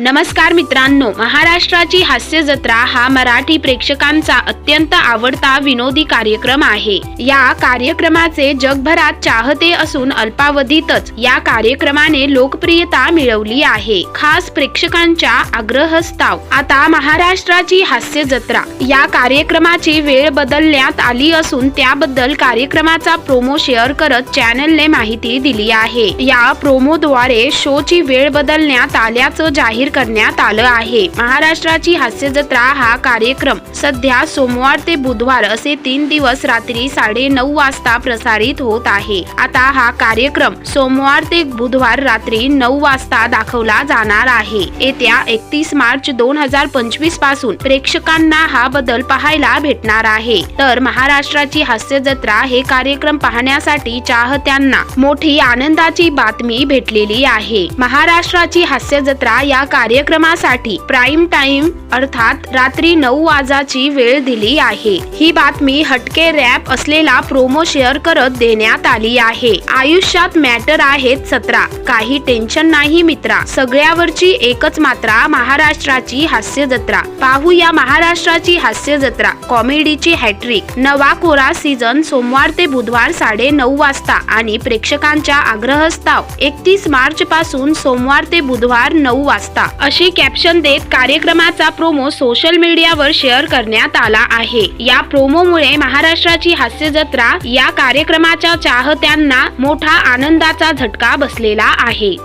नमस्कार मित्रांनो महाराष्ट्राची हास्य जत्रा हा मराठी प्रेक्षकांचा अत्यंत आवडता विनोदी कार्यक्रम आहे. या कार्यक्रमाचे जगभरात चाहते असून अल्पावधीतच या कार्यक्रमाने लोकप्रियता मिळवली आहे. खास प्रेक्षकांच्या आग्रहस्ताव आता महाराष्ट्राची हास्य जत्रा. या कार्यक्रमाची वेळ बदलण्यात आली असून त्याबद्दल कार्यक्रमाचा प्रोमो शेअर करत चॅनलने माहिती दिली आहे. या प्रोमोद्वारे शोची वेळ बदलण्यात आल्याचं जाहीर करण्यात आलं आहे. महाराष्ट्राची हास्य जत्रा हा कार्यक्रम. सध्या सोमवार ते बुधवार असे तीन दिवस रात्री साडे नऊ वाजता प्रसारित होत आहे. आता हा कार्यक्रम सोमवार ते बुधवार रात्री नऊ वाजता दाखवला जाणार आहे. येत्या एकतीस मार्च दोन हजार पंचवीसपासून प्रेक्षकांना हा बदल पाहायला भेटणार आहे. तर महाराष्ट्राची हास्य जत्रा हे कार्यक्रम पाहण्यासाठी चाहत्यांना मोठी आनंदाची बातमी भेटलेली आहे. महाराष्ट्राची हास्य जत्रा या कार्यक्रमासाठी प्राईम टाइम अर्थात रात्री नऊ वाजाची वेळ दिली आहे. ही बातमी हटके रॅप असलेला प्रोमो शेअर करत देण्यात आली आहे. आयुष्यात मॅटर आहेत सतरा. काही टेन्शन नाही मित्रा. सगळ्यावरची एकच मात्रा महाराष्ट्राची हास्य जत्रा. पाहूया महाराष्ट्राची हास्य जत्रा. कॉमेडीची हॅट्रिक नवा कोरा सीझन सोमवार ते बुधवार साडे नऊ वाजता आणि प्रेक्षकांच्या आग्रहस्ताव एकतीस मार्च पासून सोमवार ते बुधवार नऊ वाजता. अशी कॅप्शन देत कार्यक्रमाचा प्रोमो सोशल मीडियावर शेअर करण्यात आला आहे. या प्रोमोमुळे महाराष्ट्राची हास्य जत्रा या कार्यक्रमाच्या चाहत्यांना मोठा आनंदाचा झटका बसलेला आहे.